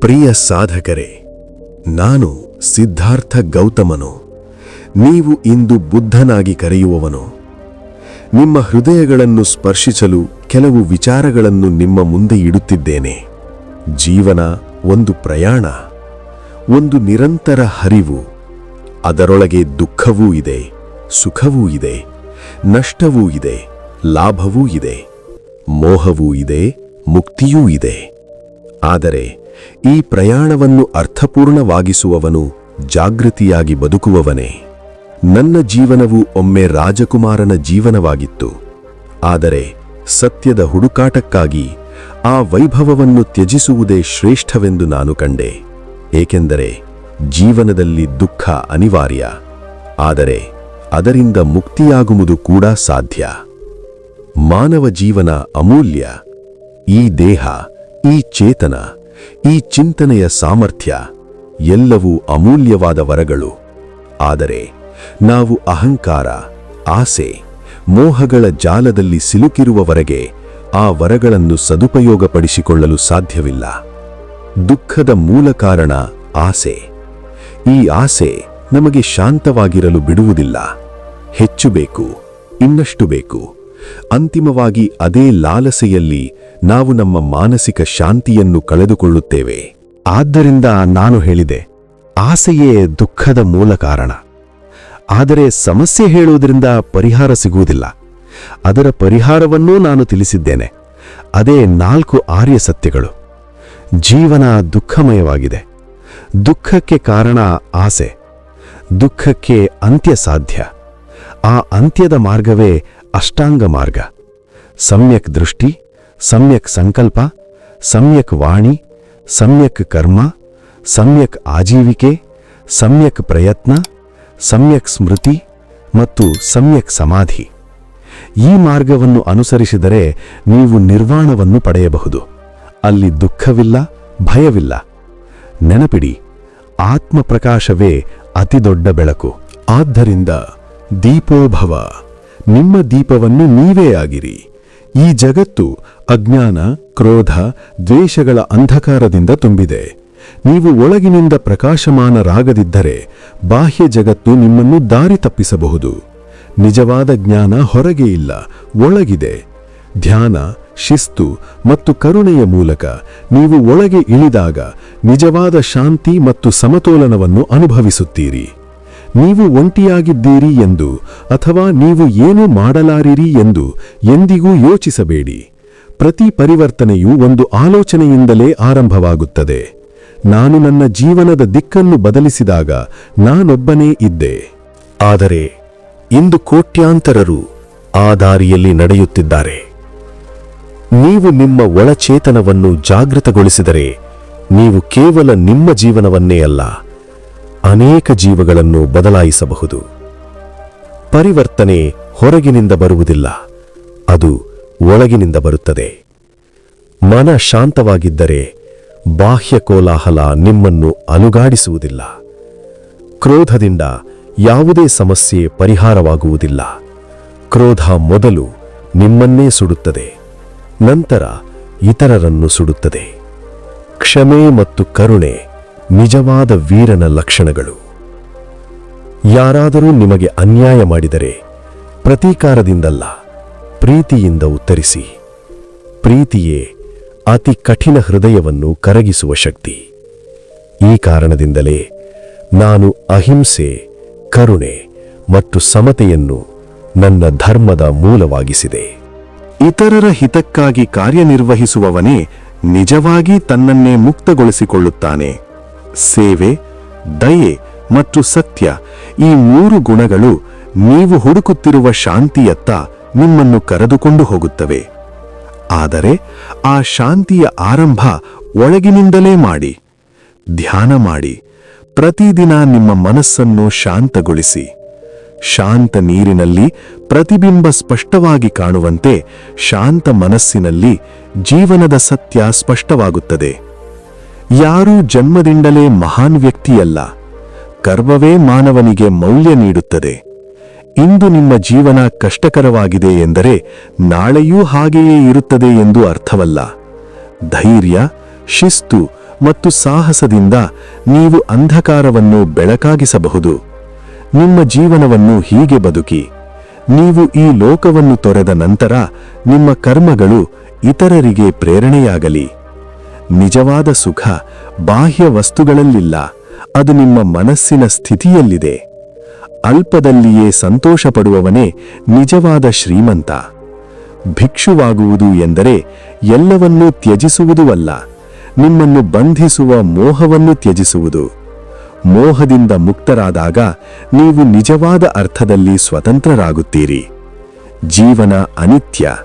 ಪ್ರಿಯ ಸಾಧಕರೇ, ನಾನು ಸಿದ್ಧಾರ್ಥ ಗೌತಮನು. ನೀವು ಇಂದು ಬುದ್ಧನಾಗಿ ಕರೆಯುವವನು. ನಿಮ್ಮ ಹೃದಯಗಳನ್ನು ಸ್ಪರ್ಶಿಸಲು ಕೆಲವು ವಿಚಾರಗಳನ್ನು ನಿಮ್ಮ ಮುಂದೆ ಇಡುತ್ತಿದ್ದೇನೆ. ಜೀವನ ಒಂದು ಪ್ರಯಾಣ, ಒಂದು ನಿರಂತರ ಹರಿವು. ಅದರೊಳಗೆ ದುಃಖವೂ ಇದೆ, ಸುಖವೂ ಇದೆ, ನಷ್ಟವೂ ಇದೆ, ಲಾಭವೂ ಇದೆ, ಮೋಹವೂ ಇದೆ, ಮುಕ್ತಿಯೂ ಇದೆ. ಆದರೆ ಈ ಪ್ರಯಾಣವನ್ನು ಅರ್ಥಪೂರ್ಣವಾಗಿಸುವವನು ಜಾಗೃತಿಯಾಗಿ ಬದುಕುವವನೇ. ನನ್ನ ಜೀವನವು ಒಮ್ಮೆ ರಾಜಕುಮಾರನ ಜೀವನವಾಗಿತ್ತು. ಆದರೆ ಸತ್ಯದ ಹುಡುಕಾಟಕ್ಕಾಗಿ ಆ ವೈಭವವನ್ನು ತ್ಯಜಿಸುವುದೇ ಶ್ರೇಷ್ಠವೆಂದು ನಾನು ಕಂಡೆ. ಏಕೆಂದರೆ ಜೀವನದಲ್ಲಿ ದುಃಖ ಅನಿವಾರ್ಯ. ಆದರೆ ಅದರಿಂದ ಮುಕ್ತಿಯಾಗುವುದು ಕೂಡ ಸಾಧ್ಯ. ಮಾನವ ಜೀವನ ಅಮೂಲ್ಯ. ಈ ದೇಹ, ಈ ಚೇತನ ಈ ಚಿಂತನೆಯ ಸಾಮರ್ಥ್ಯ ಎಲ್ಲವೂ ಅಮೂಲ್ಯವಾದ ವರಗಳು. ಆದರೆ ನಾವು ಅಹಂಕಾರ, ಆಸೆ, ಮೋಹಗಳ ಜಾಲದಲ್ಲಿ ಸಿಲುಕಿರುವವರೆಗೆ ಆ ವರಗಳನ್ನು ಸದುಪಯೋಗಪಡಿಸಿಕೊಳ್ಳಲು ಸಾಧ್ಯವಿಲ್ಲ. ದುಃಖದ ಮೂಲ ಕಾರಣ ಆಸೆ. ಈ ಆಸೆ ನಮಗೆ ಶಾಂತವಾಗಿರಲು ಬಿಡುವುದಿಲ್ಲ. ಹೆಚ್ಚು ಬೇಕು, ಇನ್ನಷ್ಟು ಬೇಕು. ಅಂತಿಮವಾಗಿ ಅದೇ ಲಾಲಸೆಯಲ್ಲಿ ನಾವು ನಮ್ಮ ಮಾನಸಿಕ ಶಾಂತಿಯನ್ನು ಕಳೆದುಕೊಳ್ಳುತ್ತೇವೆ. ಆದ್ದರಿಂದ ನಾನು ಹೇಳಿದೆ, ಆಸೆಯೇ ದುಃಖದ ಮೂಲ ಕಾರಣ. ಆದರೆ ಸಮಸ್ಯೆ ಹೇಳುವುದರಿಂದ ಪರಿಹಾರ ಸಿಗುವುದಿಲ್ಲ. ಅದರ ಪರಿಹಾರವನ್ನೂ ನಾನು ತಿಳಿಸಿದ್ದೇನೆ. ಅದೇ ನಾಲ್ಕು ಆರ್ಯ ಸತ್ಯಗಳು. ಜೀವನ ದುಃಖಮಯವಾಗಿದೆ. ದುಃಖಕ್ಕೆ ಕಾರಣ ಆಸೆ. ದುಃಖಕ್ಕೆ ಅಂತ್ಯ ಸಾಧ್ಯ ಆ ಅಂತ್ಯದ ಮಾರ್ಗವೇ ಅಷ್ಟಾಂಗ ಮಾರ್ಗ. ಸಮ್ಯಕ್ ದೃಷ್ಟಿ, ಸಮ್ಯಕ್ ಸಂಕಲ್ಪ, ಸಮ್ಯಕ್ ವಾಣಿ, ಸಮ್ಯಕ್ ಕರ್ಮ, ಸಮ್ಯಕ್ ಆಜೀವಿಕೆ, ಸಮ್ಯಕ್ ಪ್ರಯತ್ನ, ಸಮ್ಯಕ್ ಸ್ಮೃತಿ ಮತ್ತು ಸಮ್ಯಕ್ ಸಮಾಧಿ. ಈ ಮಾರ್ಗವನ್ನು ಅನುಸರಿಸಿದರೆ ನೀವು ನಿರ್ವಾಣವನ್ನು ಪಡೆಯಬಹುದು. ಅಲ್ಲಿ ದುಃಖವಿಲ್ಲ, ಭಯವಿಲ್ಲ. ನೆನಪಿಡಿ, ಆತ್ಮಪ್ರಕಾಶವೇ ಅತಿದೊಡ್ಡ ಬೆಳಕು. ಆದ್ದರಿಂದ ದೀಪೋಭವ. ನಿಮ್ಮ ದೀಪವನ್ನು ನೀವೇ ಆಗಿರಿ. ಈ ಜಗತ್ತು ಅಜ್ಞಾನ, ಕ್ರೋಧ, ದ್ವೇಷಗಳ ಅಂಧಕಾರದಿಂದ ತುಂಬಿದೆ. ನೀವು ಒಳಗಿನಿಂದ ಪ್ರಕಾಶಮಾನರಾಗದಿದ್ದರೆ ಬಾಹ್ಯ ಜಗತ್ತು ನಿಮ್ಮನ್ನು ದಾರಿ ತಪ್ಪಿಸಬಹುದು. ನಿಜವಾದ ಜ್ಞಾನ ಹೊರಗೆ ಇಲ್ಲ, ಒಳಗಿದೆ. ಧ್ಯಾನ, ಶಿಸ್ತು ಮತ್ತು ಕರುಣೆಯ ಮೂಲಕ ನೀವು ಒಳಗೆ ಇಳಿದಾಗ ನಿಜವಾದ ಶಾಂತಿ ಮತ್ತು ಸಮತೋಲನವನ್ನು ಅನುಭವಿಸುತ್ತೀರಿ. ನೀವು ಒಂಟಿಯಾಗಿದ್ದೀರಿ ಎಂದು ಅಥವಾ ನೀವು ಏನು ಮಾಡಲಾರಿರಿ ಎಂದು ಎಂದಿಗೂ ಯೋಚಿಸಬೇಡಿ. ಪ್ರತಿ ಪರಿವರ್ತನೆಯು ಒಂದು ಆಲೋಚನೆಯಿಂದಲೇ ಆರಂಭವಾಗುತ್ತದೆ. ನಾನು ನನ್ನ ಜೀವನದ ದಿಕ್ಕನ್ನು ಬದಲಿಸಿದಾಗ ನಾನೊಬ್ಬನೇ ಇದ್ದೆ. ಆದರೆ ಇಂದು ಕೋಟ್ಯಾಂತರರು ಆ ದಾರಿಯಲ್ಲಿ ನಡೆಯುತ್ತಿದ್ದಾರೆ. ನೀವು ನಿಮ್ಮ ಒಳಚೇತನವನ್ನು ಜಾಗೃತಗೊಳಿಸಿದರೆ ನೀವು ಕೇವಲ ನಿಮ್ಮ ಜೀವನವನ್ನೇ ಅಲ್ಲ. ಅನೇಕ ಜೀವಗಳನ್ನು ಬದಲಾಯಿಸಬಹುದು. ಪರಿವರ್ತನೆ ಹೊರಗಿನಿಂದ ಬರುವುದಿಲ್ಲ, ಅದು ಒಳಗಿನಿಂದ ಬರುತ್ತದೆ. ಮನ ಶಾಂತವಾಗಿದ್ದರೆ ಬಾಹ್ಯ ಕೋಲಾಹಲ ನಿಮ್ಮನ್ನು ಅಲುಗಾಡಿಸುವುದಿಲ್ಲ. ಕ್ರೋಧದಿಂದ ಯಾವುದೇ ಸಮಸ್ಯೆ ಪರಿಹಾರವಾಗುವುದಿಲ್ಲ. ಕ್ರೋಧ ಮೊದಲು ನಿಮ್ಮನ್ನೇ ಸುಡುತ್ತದೆ, ನಂತರ ಇತರರನ್ನು ಸುಡುತ್ತದೆ. ಕ್ಷಮೆ ಮತ್ತು ಕರುಣೆ ನಿಜವಾದ ವೀರನ ಲಕ್ಷಣಗಳು. ಯಾರಾದರೂ ನಿಮಗೆ ಅನ್ಯಾಯ ಮಾಡಿದರೆ ಪ್ರತೀಕಾರದಿಂದಲ್ಲ, ಪ್ರೀತಿಯಿಂದ ಉತ್ತರಿಸಿ. ಪ್ರೀತಿಯೇ ಅತಿ ಕಠಿಣ ಹೃದಯವನ್ನು ಕರಗಿಸುವ ಶಕ್ತಿ. ಈ ಕಾರಣದಿಂದಲೇ ನಾನು ಅಹಿಂಸೆ, ಕರುಣೆ ಮತ್ತು ಸಮತೆಯನ್ನು ನನ್ನ ಧರ್ಮದ ಮೂಲವಾಗಿಸಿದೆ. ಇತರರ ಹಿತಕ್ಕಾಗಿ ಕಾರ್ಯನಿರ್ವಹಿಸುವವನೇ ನಿಜವಾಗಿ ತನ್ನನ್ನೇ ಮುಕ್ತಗೊಳಿಸಿಕೊಳ್ಳುತ್ತಾನೆ. ಸೇವೆ, ದಯೆ ಮತ್ತು ಸತ್ಯ ಈ ಮೂರು ಗುಣಗಳು ನೀವು ಹುಡುಕುತ್ತಿರುವ ಶಾಂತಿಯತ್ತ ನಿಮ್ಮನ್ನು ಕರೆದುಕೊಂಡು ಹೋಗುತ್ತವೆ. ಆದರೆ ಆ ಶಾಂತಿಯ ಆರಂಭ ಒಳಗಿನಿಂದಲೇ ಮಾಡಿ. ಧ್ಯಾನ ಮಾಡಿ. ಪ್ರತಿದಿನ ನಿಮ್ಮ ಮನಸ್ಸನ್ನು ಶಾಂತಗೊಳಿಸಿ. ಶಾಂತ ನೀರಿನಲ್ಲಿ ಪ್ರತಿಬಿಂಬ ಸ್ಪಷ್ಟವಾಗಿ ಕಾಣುವಂತೆ ಶಾಂತ ಮನಸ್ಸಿನಲ್ಲಿ ಜೀವನದ ಸತ್ಯ ಸ್ಪಷ್ಟವಾಗುತ್ತದೆ. ಯಾರೂ ಜನ್ಮದಿಂದಲೇ ಮಹಾನ್ ವ್ಯಕ್ತಿಯಲ್ಲ. ಕರ್ಮವೇ ಮಾನವನಿಗೆ ಮೌಲ್ಯ ನೀಡುತ್ತದೆ. ಇಂದು ನಿಮ್ಮ ಜೀವನ ಕಷ್ಟಕರವಾಗಿದೆ ಎಂದರೆ ನಾಳೆಯೂ ಹಾಗೆಯೇ ಇರುತ್ತದೆ ಎಂದು ಅರ್ಥವಲ್ಲ. ಧೈರ್ಯ, ಶಿಸ್ತು ಮತ್ತು ಸಾಹಸದಿಂದ ನೀವು ಅಂಧಕಾರವನ್ನು ಬೆಳಕಾಗಿಸಬಹುದು. ನಿಮ್ಮ ಜೀವನವನ್ನು ಹೀಗೆ ಬದುಕಿ. ನೀವು ಈ ಲೋಕವನ್ನು ತೊರೆದ ನಂತರ ನಿಮ್ಮ ಕರ್ಮಗಳು ಇತರರಿಗೆ ಪ್ರೇರಣೆಯಾಗಲಿ. ನಿಜವಾದ ಸುಖ ಬಾಹ್ಯ ವಸ್ತುಗಳಲ್ಲಿಲ್ಲ. ಅದು ನಿಮ್ಮ ಮನಸ್ಸಿನ ಸ್ಥಿತಿಯಲ್ಲಿದೆ. ಅಲ್ಪದಲ್ಲಿಯೇ ಸಂತೋಷಪಡುವವನೇ ನಿಜವಾದ ಶ್ರೀಮಂತ. ಭಿಕ್ಷುವಾಗುವುದು ಎಂದರೆ ಎಲ್ಲವನ್ನೂ ತ್ಯಜಿಸುವುದೂ ಅಲ್ಲ. ನಿಮ್ಮನ್ನು ಬಂಧಿಸುವ ಮೋಹವನ್ನು ತ್ಯಜಿಸುವುದು. ಮೋಹದಿಂದ ಮುಕ್ತರಾದಾಗ ನೀವು ನಿಜವಾದ ಅರ್ಥದಲ್ಲಿ ಸ್ವತಂತ್ರರಾಗುತ್ತೀರಿ. ಜೀವನ ಅನಿತ್ಯ.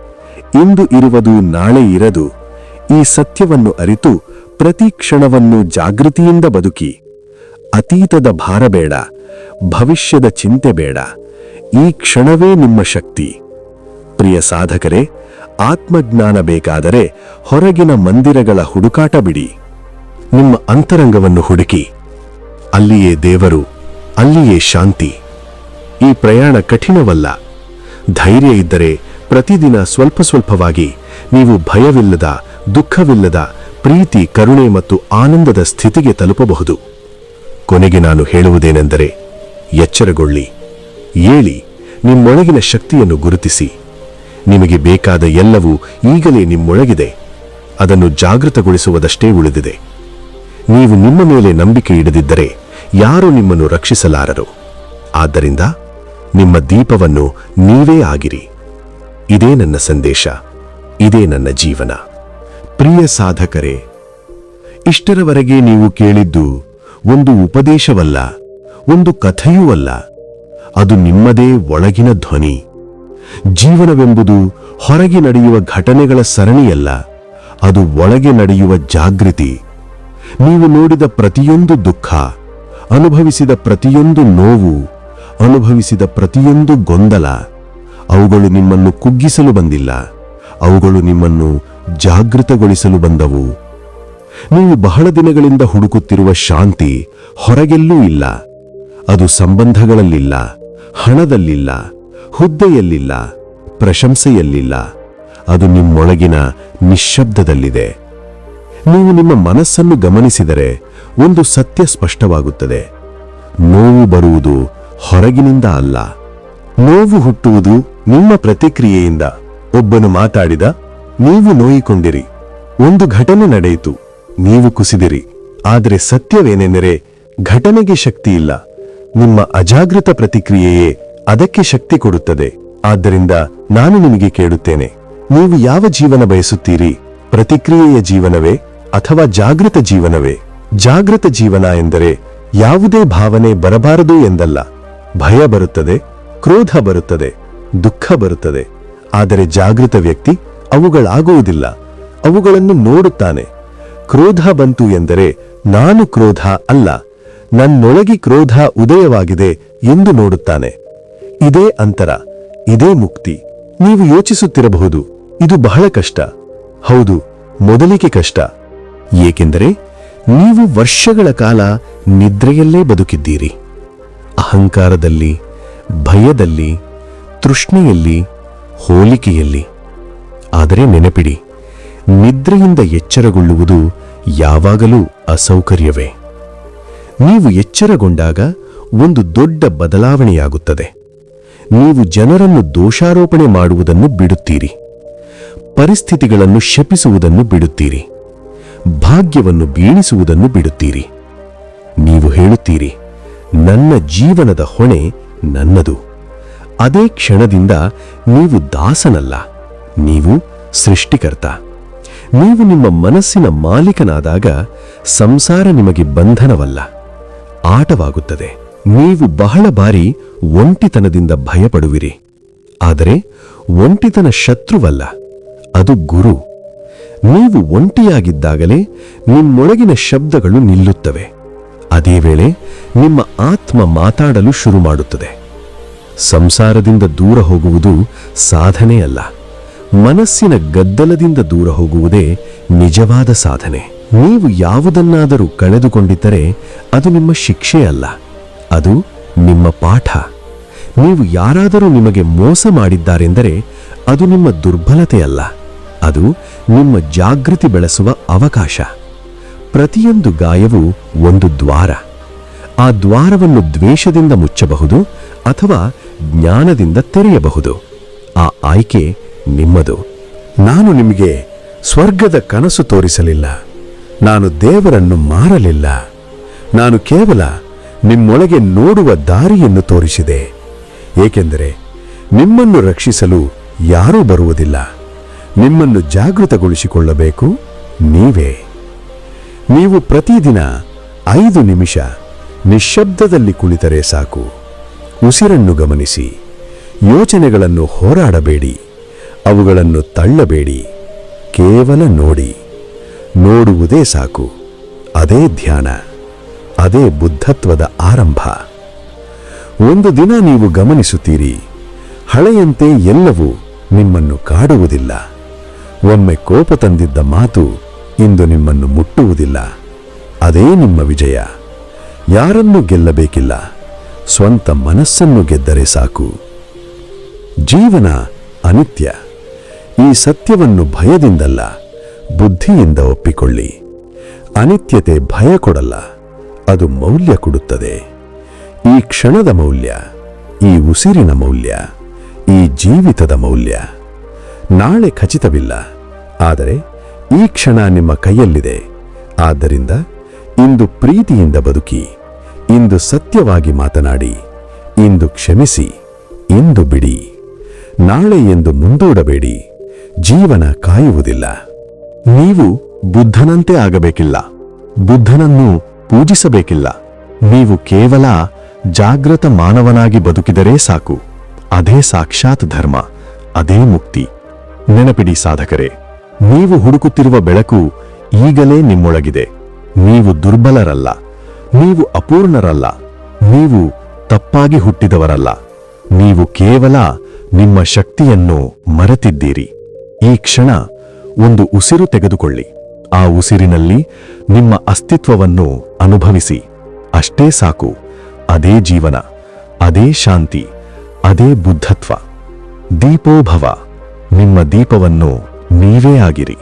ಇಂದು ಇರುವುದು ನಾಳೆ ಇರದು. ಈ ಸತ್ಯವನ್ನು ಅರಿತು ಪ್ರತಿ ಕ್ಷಣವನ್ನು ಜಾಗೃತಿಯಿಂದ ಬದುಕಿ. ಅತೀತದ ಭಾರ ಬೇಡ, ಭವಿಷ್ಯದ ಚಿಂತೆ ಬೇಡ, ಈ ಕ್ಷಣವೇ ನಿಮ್ಮ ಶಕ್ತಿ. ಪ್ರಿಯ ಸಾಧಕರೇ, ಆತ್ಮಜ್ಞಾನ ಬೇಕಾದರೆ ಹೊರಗಿನ ಮಂದಿರಗಳ ಹುಡುಕಾಟ ಬಿಡಿ. ನಿಮ್ಮ ಅಂತರಂಗವನ್ನು ಹುಡುಕಿ. ಅಲ್ಲಿಯೇ ದೇವರು, ಅಲ್ಲಿಯೇ ಶಾಂತಿ. ಈ ಪ್ರಯಾಣ ಕಠಿಣವಲ್ಲ. ಧೈರ್ಯ ಇದ್ದರೆ ಪ್ರತಿದಿನ ಸ್ವಲ್ಪ ಸ್ವಲ್ಪವಾಗಿ ನೀವು ಭಯವಿಲ್ಲದ ದುಃಖವಿಲ್ಲದ, ಪ್ರೀತಿ, ಕರುಣೆ ಮತ್ತು ಆನಂದದ ಸ್ಥಿತಿಗೆ ತಲುಪಬಹುದು. ಕೊನೆಗೆ ನಾನು ಹೇಳುವುದೇನೆಂದರೆ, ಎಚ್ಚರಗೊಳ್ಳಿ. ಏಳಿ, ನಿಮ್ಮೊಳಗಿನ ಶಕ್ತಿಯನ್ನು ಗುರುತಿಸಿ. ನಿಮಗೆ ಬೇಕಾದ ಎಲ್ಲವೂ ಈಗಲೇ ನಿಮ್ಮೊಳಗಿದೆ. ಅದನ್ನು ಜಾಗೃತಗೊಳಿಸುವುದಷ್ಟೇ ಉಳಿದಿದೆ. ನೀವು ನಿಮ್ಮ ಮೇಲೆ ನಂಬಿಕೆ ಇಡದಿದ್ದರೆ ಯಾರೂ ನಿಮ್ಮನ್ನು ರಕ್ಷಿಸಲಾರರು. ಆದ್ದರಿಂದ ನಿಮ್ಮ ದೀಪವನ್ನು ನೀವೇ ಆಗಿರಿ. ಇದೇ ನನ್ನ ಸಂದೇಶ, ಇದೇ ನನ್ನ ಜೀವನ. ಪ್ರಿಯ ಸಾಧಕರೇ, ಇಷ್ಟರವರೆಗೆ ನೀವು ಕೇಳಿದ್ದು ಒಂದು ಉಪದೇಶವಲ್ಲ, ಒಂದು ಕಥೆಯೂ ಅಲ್ಲ. ಅದು ನಿಮ್ಮದೇ ಒಳಗಿನ ಧ್ವನಿ. ಜೀವನವೆಂಬುದು ಹೊರಗೆ ನಡೆಯುವ ಘಟನೆಗಳ ಸರಣಿಯಲ್ಲ, ಅದು ಒಳಗೆ ನಡೆಯುವ ಜಾಗೃತಿ. ನೀವು ನೋಡಿದ ಪ್ರತಿಯೊಂದು ದುಃಖ, ಅನುಭವಿಸಿದ ಪ್ರತಿಯೊಂದು ನೋವು, ಅನುಭವಿಸಿದ ಪ್ರತಿಯೊಂದು ಗೊಂದಲ, ಅವುಗಳು ನಿಮ್ಮನ್ನು ಕುಗ್ಗಿಸಲು ಬಂದಿಲ್ಲ. ಅವುಗಳು ನಿಮ್ಮನ್ನು ಜಾಗೃತಗೊಳಿಸಲು ಬಂದವು. ನೀವು ಬಹಳ ದಿನಗಳಿಂದ ಹುಡುಕುತ್ತಿರುವ ಶಾಂತಿ ಹೊರಗೆಲ್ಲೂ ಇಲ್ಲ. ಅದು ಸಂಬಂಧಗಳಲ್ಲಿಲ್ಲ, ಹಣದಲ್ಲಿಲ್ಲ, ಹುದ್ದೆಯಲ್ಲಿಲ್ಲ, ಪ್ರಶಂಸೆಯಲ್ಲಿಲ್ಲ. ಅದು ನಿಮ್ಮೊಳಗಿನ ನಿಶ್ಶಬ್ದದಲ್ಲಿದೆ. ನೀವು ನಿಮ್ಮ ಮನಸ್ಸನ್ನು ಗಮನಿಸಿದರೆ ಒಂದು ಸತ್ಯ ಸ್ಪಷ್ಟವಾಗುತ್ತದೆ. ನೋವು ಬರುವುದು ಹೊರಗಿನಿಂದ ಅಲ್ಲ. ನೋವು ಹುಟ್ಟುವುದು ನಿಮ್ಮ ಪ್ರತಿಕ್ರಿಯೆಯಿಂದ. ಒಬ್ಬನು ಮಾತಾಡಿದ ನೀವು ನೋಯಿಕೊಂಡಿರಿ. ಒಂದು ಘಟನೆ ನಡೆಯಿತು. ನೀವು ಕುಸಿದಿರಿ. ಆದರೆ ಸತ್ಯವೇನೆಂದರೆ, ಘಟನೆಗೆ ಶಕ್ತಿ ಇಲ್ಲ ನಿಮ್ಮ ಅಜಾಗೃತ ಪ್ರತಿಕ್ರಿಯೆಯೇ ಅದಕ್ಕೆ ಶಕ್ತಿ ಕೊಡುತ್ತದೆ. ಆದ್ದರಿಂದ ನಾನು ನಿಮಗೆ ಕೇಳುತ್ತೇನೆ. ನೀವು ಯಾವ ಜೀವನ ಬಯಸುತ್ತೀರಿ? ಪ್ರತಿಕ್ರಿಯೆಯ ಜೀವನವೇ ಅಥವಾ ಜಾಗೃತ ಜೀವನವೇ? ಜಾಗೃತ ಜೀವನ ಎಂದರೆ ಯಾವುದೇ ಭಾವನೆ ಬರಬಾರದು ಎಂದಲ್ಲ. ಭಯ ಬರುತ್ತದೆ, ಕ್ರೋಧ ಬರುತ್ತದೆ, ದುಃಖ ಬರುತ್ತದೆ. ಆದರೆ ಜಾಗೃತ ವ್ಯಕ್ತಿ ಅವುಗಳಾಗುವುದಿಲ್ಲ. ಅವುಗಳನ್ನು ನೋಡುತ್ತಾನೆ. ಕ್ರೋಧ ಬಂತು ಎಂದರೆ ನಾನು ಕ್ರೋಧ ಅಲ್ಲ. ನನ್ನೊಳಗಿ ಕ್ರೋಧ ಉದಯವಾಗಿದೆ ಎಂದು ನೋಡುತ್ತಾನೆ. ಇದೇ ಅಂತರ, ಇದೇ ಮುಕ್ತಿ. ನೀವು ಯೋಚಿಸುತ್ತಿರಬಹುದು, ಇದು ಬಹಳ ಕಷ್ಟ. ಹೌದು, ಮೊದಲಿಗೆ ಕಷ್ಟ. ಏಕೆಂದರೆ ನೀವು ವರ್ಷಗಳ ಕಾಲ ನಿದ್ರೆಯಲ್ಲೇ ಬದುಕಿದ್ದೀರಿ. ಅಹಂಕಾರದಲ್ಲಿ, ಭಯದಲ್ಲಿ, ತೃಷ್ಣೆಯಲ್ಲಿ, ಹೋಲಿಕೆಯಲ್ಲಿ. ಆದರೆ ನೆನಪಿಡಿ, ನಿದ್ರೆಯಿಂದ ಎಚ್ಚರಗೊಳ್ಳುವುದು ಯಾವಾಗಲೂ ಅಸೌಕರ್ಯವೇ. ನೀವು ಎಚ್ಚರಗೊಂಡಾಗ ಒಂದು ದೊಡ್ಡ ಬದಲಾವಣೆಯಾಗುತ್ತದೆ. ನೀವು ಜನರನ್ನು ದೋಷಾರೋಪಣೆ ಮಾಡುವುದನ್ನು ಬಿಡುತ್ತೀರಿ. ಪರಿಸ್ಥಿತಿಗಳನ್ನು ಶಪಿಸುವುದನ್ನು ಬಿಡುತ್ತೀರಿ. ಭಾಗ್ಯವನ್ನು ಬೀಣಿಸುವುದನ್ನು ಬಿಡುತ್ತೀರಿ. ನೀವು ಹೇಳುತ್ತೀರಿ, ನನ್ನ ಜೀವನದ ಹೊಣೆ ನನ್ನದು. ಅದೇ ಕ್ಷಣದಿಂದ ನೀವು ದಾಸನಲ್ಲ. ನೀವು ಸೃಷ್ಟಿಕರ್ತ. ನೀವು ನಿಮ್ಮ ಮನಸ್ಸಿನ ಮಾಲೀಕನಾದಾಗ ಸಂಸಾರ ನಿಮಗೆ ಬಂಧನವಲ್ಲ. ಆಟವಾಗುತ್ತದೆ. ನೀವು ಬಹಳ ಬಾರಿ ಒಂಟಿತನದಿಂದ ಭಯಪಡುವಿರಿ. ಆದರೆ ಒಂಟಿತನ ಶತ್ರುವಲ್ಲ, ಅದು ಗುರು. ನೀವು ಒಂಟಿಯಾಗಿದ್ದಾಗಲೇ ನಿಮ್ಮೊಳಗಿನ ಶಬ್ದಗಳು ನಿಲ್ಲುತ್ತವೆ. ಅದೇ ವೇಳೆ ನಿಮ್ಮ ಆತ್ಮ ಮಾತಾಡಲು ಶುರು ಮಾಡುತ್ತದೆ ಸಂಸಾರದಿಂದ ದೂರ ಹೋಗುವುದು ಸಾಧನೆ ಅಲ್ಲ ಮನಸ್ಸಿನ ಗದ್ದಲದಿಂದ ದೂರ ಹೋಗುವುದೇ ನಿಜವಾದ ಸಾಧನೆ. ನೀವು ಯಾವುದನ್ನಾದರೂ ಕಳೆದುಕೊಂಡಿದ್ದರೆ ಅದು ನಿಮ್ಮ ಶಿಕ್ಷೆಯಲ್ಲ ಅದು ನಿಮ್ಮ ಪಾಠ. ನೀವು ಯಾರಾದರೂ ನಿಮಗೆ ಮೋಸ ಮಾಡಿದ್ದಾರೆಂದರೆ ಅದು ನಿಮ್ಮ ದುರ್ಬಲತೆಯಲ್ಲ ಅದು ನಿಮ್ಮ ಜಾಗೃತಿ ಬೆಳೆಸುವ ಅವಕಾಶ. ಪ್ರತಿಯೊಂದು ಗಾಯವು ಒಂದು ದ್ವಾರ. ಆ ದ್ವಾರವನ್ನು ದ್ವೇಷದಿಂದ ಮುಚ್ಚಬಹುದು ಅಥವಾ ಜ್ಞಾನದಿಂದ ತೆರೆಯಬಹುದು. ಆ ಆಯ್ಕೆ ನಿಮ್ಮದು. ನಾನು ನಿಮಗೆ ಸ್ವರ್ಗದ ಕನಸು ತೋರಿಸಲಿಲ್ಲ. ನಾನು ದೇವರನ್ನು ಮಾರಲಿಲ್ಲ. ನಾನು ಕೇವಲ ನಿಮ್ಮೊಳಗೆ ನೋಡುವ ದಾರಿಯನ್ನು ತೋರಿಸಿದೆ. ಏಕೆಂದರೆ ನಿಮ್ಮನ್ನು ರಕ್ಷಿಸಲು ಯಾರೂ ಬರುವುದಿಲ್ಲ. ನಿಮ್ಮನ್ನು ಜಾಗೃತಗೊಳಿಸಿಕೊಳ್ಳಬೇಕು ನೀವೇ. ನೀವು ಪ್ರತಿದಿನ ಐದು ನಿಮಿಷ ನಿಶ್ಶಬ್ದದಲ್ಲಿ ಕುಳಿತರೆ ಸಾಕು. ಉಸಿರನ್ನು ಗಮನಿಸಿ. ಯೋಚನೆಗಳನ್ನು ಹೋರಾಡಬೇಡಿ. ಅವುಗಳನ್ನು ತಳ್ಳಬೇಡಿ, ಕೇವಲ ನೋಡಿ. ನೋಡುವುದೇ ಸಾಕು, ಅದೇ ಧ್ಯಾನ, ಅದೇ ಬುದ್ಧತ್ವದ ಆರಂಭ. ಒಂದು ದಿನ ನೀವು ಗಮನಿಸುತ್ತೀರಿ, ಹಳೆಯಂತೆ ಎಲ್ಲವೂ ನಿಮ್ಮನ್ನು ಕಾಡುವುದಿಲ್ಲ. ಒಮ್ಮೆ ಕೋಪ ತಂದಿದ್ದ ಮಾತು ಇಂದು ನಿಮ್ಮನ್ನು ಮುಟ್ಟುವುದಿಲ್ಲ. ಅದೇ ನಿಮ್ಮ ವಿಜಯ. ಯಾರನ್ನು ಗೆಲ್ಲಬೇಕಿಲ್ಲ, ಸ್ವಂತ ಮನಸ್ಸನ್ನು ಗೆದ್ದರೆ ಸಾಕು. ಜೀವನ ಅನಿತ್ಯ. ಈ ಸತ್ಯವನ್ನು ಭಯದಿಂದಲ್ಲ, ಬುದ್ಧಿಯಿಂದ ಒಪ್ಪಿಕೊಳ್ಳಿ. ಅನಿತ್ಯತೆ ಭಯ ಕೊಡಲ್ಲ, ಅದು ಮೌಲ್ಯ ಕೊಡುತ್ತದೆ. ಈ ಕ್ಷಣದ ಮೌಲ್ಯ, ಈ ಉಸಿರಿನ ಮೌಲ್ಯ, ಈ ಜೀವಿತದ ಮೌಲ್ಯ. ನಾಳೆ ಖಚಿತವಿಲ್ಲ, ಆದರೆ ಈ ಕ್ಷಣ ನಿಮ್ಮ ಕೈಯಲ್ಲಿದೆ. ಆದ್ದರಿಂದ ಇಂದು ಪ್ರೀತಿಯಿಂದ ಬದುಕಿ, ಇಂದು ಸತ್ಯವಾಗಿ ಮಾತನಾಡಿ, ಇಂದು ಕ್ಷಮಿಸಿ, ಇಂದು ಬಿಡಿ. ನಾಳೆ ಎಂದು ಮುಂದೂಡಬೇಡಿ. ಜೀವನ ಕಾಯುವುದಿಲ್ಲ. ನೀವು ಬುದ್ಧನಂತೆ ಆಗಬೇಕಿಲ್ಲ. ಬುದ್ಧನನ್ನು ಪೂಜಿಸಬೇಕಿಲ್ಲ. ನೀವು ಕೇವಲ ಜಾಗೃತ ಮಾನವನಾಗಿ ಬದುಕಿದರೆ ಸಾಕು. ಅದೇ ಸಾಕ್ಷಾತ್ ಧರ್ಮ, ಅದೇ ಮುಕ್ತಿ. ನೆನಪಿಡಿ ಸಾಧಕರೇ, ನೀವು ಹುಡುಕುತ್ತಿರುವ ಬೆಳಕು ಈಗಲೇ ನಿಮ್ಮೊಳಗಿದೆ. ನೀವು ದುರ್ಬಲರಲ್ಲ. ನೀವು ಅಪೂರ್ಣರಲ್ಲ. ನೀವು ತಪ್ಪಾಗಿ ಹುಟ್ಟಿದವರಲ್ಲ. ನೀವು ಕೇವಲ ನಿಮ್ಮ ಶಕ್ತಿಯನ್ನು ಮರೆತಿದ್ದೀರಿ. ಈ ಕ್ಷಣ ಒಂದು ಉಸಿರು ತೆಗೆದುಕೊಳ್ಳಿ. ಆ ಉಸಿರಿನಲ್ಲಿ ನಿಮ್ಮ ಅಸ್ತಿತ್ವವನ್ನು ಅನುಭವಿಸಿ. ಅಷ್ಟೇ ಸಾಕು. ಅದೇ ಜೀವನ. ಅದೇ ಶಾಂತಿ. ಅದೇ ಬುದ್ಧತ್ವ. ದೀಪೋಭವ. ನಿಮ್ಮ ದೀಪವನ್ನು ನೀವೇ ಆಗಿರಿ.